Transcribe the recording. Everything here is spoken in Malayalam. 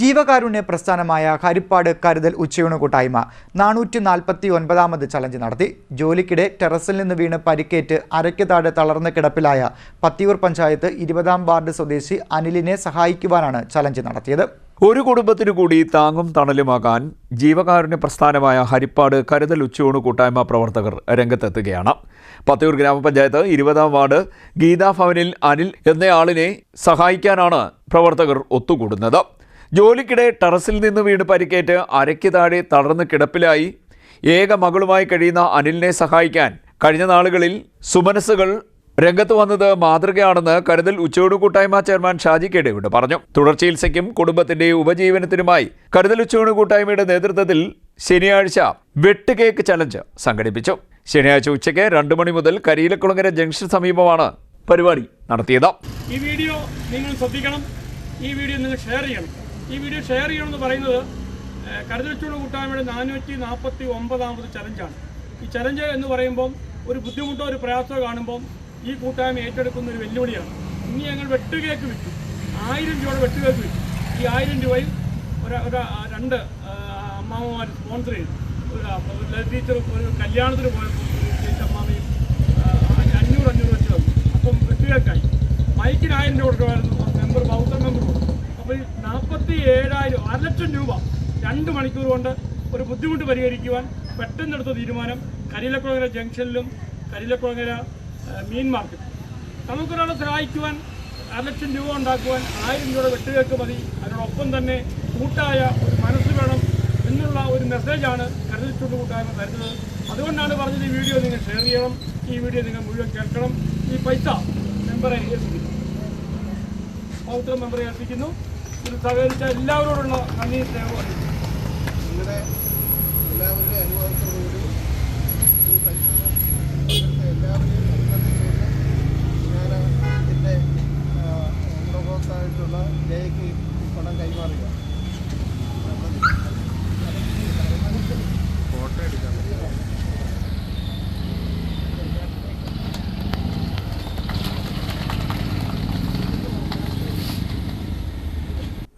ജീവകാരുണ്യ പ്രസ്ഥാനമായ ഹരിപ്പാട് കരുതൽ ഉച്ചയൂണ് കൂട്ടായ്മ നാനൂറ്റി നാൽപ്പത്തി ഒൻപതാമത് ചലഞ്ച് നടത്തി. ജോലിക്കിടെ ടെറസിൽ നിന്ന് വീണ് പരിക്കേറ്റ് അരയ്ക്ക് താഴെ തളർന്ന കിടപ്പിലായ പത്തിയൂർ പഞ്ചായത്ത് ഇരുപതാം വാർഡ് സ്വദേശി അനിലിനെ സഹായിക്കുവാനാണ് ചലഞ്ച് നടത്തിയത്. ഒരു കുടുംബത്തിനു കൂടി താങ്ങും തണലുമാകാൻ ജീവകാരുണ്യ പ്രസ്ഥാനമായ ഹരിപ്പാട് കരുതൽ ഉച്ചയൂണ് കൂട്ടായ്മ പ്രവർത്തകർ രംഗത്തെത്തുകയാണ്. പത്തയൂർ ഗ്രാമപഞ്ചായത്ത് ഇരുപതാം വാർഡ് ഗീതാ ഭവനിൽ അനിൽ എന്നയാളിനെ സഹായിക്കാനാണ് പ്രവർത്തകർ ഒത്തുകൂടുന്നത്. ജോലിക്കിടെ ടെറസിൽ നിന്ന് വീണ് പരിക്കേറ്റ് അരയ്ക്ക് താഴെ തളർന്ന് കിടപ്പിലായി. ഏക മകളുമായി കഴിയുന്ന അനിലിനെ സഹായിക്കാൻ കഴിഞ്ഞ നാളുകളിൽ സുമനസ്സുകൾ രംഗത്ത് വന്നത് മാതൃകയാണെന്ന് കരുതൽ ഉച്ചയോട് കൂട്ടായ്മ ചെയർമാൻ ഷാജി കേടേവിട് പറഞ്ഞു. തുടർ ചികിത്സയ്ക്കും കുടുംബത്തിന്റെ ഉപജീവനത്തിനുമായി കരുതൽ ഉച്ചയോട് കൂട്ടായ്മയുടെ നേതൃത്വത്തിൽ ശനിയാഴ്ച വെട്ടുകേക്ക് ചലഞ്ച് സംഘടിപ്പിച്ചു. ശനിയാഴ്ച ഉച്ചയ്ക്ക് രണ്ടു മണി മുതൽ കരിയിലക്കുളങ്ങര ജംഗ്ഷൻ സമീപമാണ് പരിപാടി നടത്തിയത്. ഈ വീഡിയോ നിങ്ങൾ ശ്രദ്ധിക്കണം. ഈ വീഡിയോ നിങ്ങൾ ഷെയർ ചെയ്യണം. ഈ വീഡിയോ ഷെയർ ചെയ്യണമെന്ന് പറയുന്നത് കരുതലച്ചൂട് കൂട്ടായ്മയുടെ നാനൂറ്റി നാൽപ്പത്തി ഒമ്പതാമത് ചലഞ്ചാണ്. ഈ ചലഞ്ച് എന്ന് പറയുമ്പം ഒരു ബുദ്ധിമുട്ടോ ഒരു പ്രയാസമോ കാണുമ്പം ഈ കൂട്ടായ്മ ഏറ്റെടുക്കുന്ന ഒരു വെല്ലുവിളിയാണ്. ഇനി ഞങ്ങൾ വെട്ടുകേക്ക് വിറ്റു. ആയിരം രൂപയുടെ വെട്ടുകേക്ക് വിറ്റു. ഈ ആയിരം രൂപയിൽ ഒരു ഒരു രണ്ട് അമ്മാമ്മമാർ സ്പോൺസർ ചെയ്തു. ഒരു ടീച്ചർ ഒരു കല്യാണത്തിന് പോയപ്പോൾ ടീച്ചർ അമ്മാമയും അഞ്ഞൂറ് അഞ്ഞൂറ് വെച്ച് തന്നു. അപ്പം വെട്ടുകേക്കായി. മൈക്കിന് ആയിരം രൂപ കൊടുക്കുമായിരുന്നു. മെമ്പർ ബൗദ്ധ മെമ്പർ കൊടുക്കും അപ്പോൾ നാൽപ്പത്തി ഏഴായിരം അര ലക്ഷം രൂപ രണ്ട് മണിക്കൂർ കൊണ്ട് ഒരു ബുദ്ധിമുട്ട് പരിഹരിക്കുവാൻ പെട്ടെന്നെടുത്ത തീരുമാനം കരിലക്കുളങ്ങര ജംഗ്ഷനിലും കരിലക്കുളങ്ങര മീൻ മാർക്കറ്റ് നമുക്കൊരാളെ സഹായിക്കുവാൻ അര ലക്ഷം രൂപ ഉണ്ടാക്കുവാൻ ആയിരം രൂപയുടെ വെട്ടുകേക്ക് മതി. അതിനോടൊപ്പം തന്നെ കൂട്ടായ ഒരു മനസ്സ് വേണം എന്നുള്ള ഒരു മെസ്സേജാണ് കരുതൽ കൂട്ടായ്മ തരുന്നത്. അതുകൊണ്ടാണ് പറഞ്ഞത് ഈ വീഡിയോ നിങ്ങൾ ഷെയർ ചെയ്യണം. ഈ വീഡിയോ നിങ്ങൾ മുഴുവൻ കേൾക്കണം. ഈ പൈസ മെമ്പറെ ഏൽപ്പിക്കുന്നു. പൗത്ര മെമ്പറെ ഏൽപ്പിക്കുന്നു. സഹകരിച്ച എല്ലാവരോടുള്ള നന്ദി സ്നേഹമാണ് നിങ്ങളുടെ എല്ലാവരുടെ അനുഭവത്തോടുകൂടി ഈ പരിശ്രമം എല്ലാവരെയും അഭിനന്ദിച്ചുകൊണ്ട് ഞാൻ ഇതിന്റെ ഗുണഭോക്തായിട്ടുള്ള ജയക്ക് പണം കൈമാറുക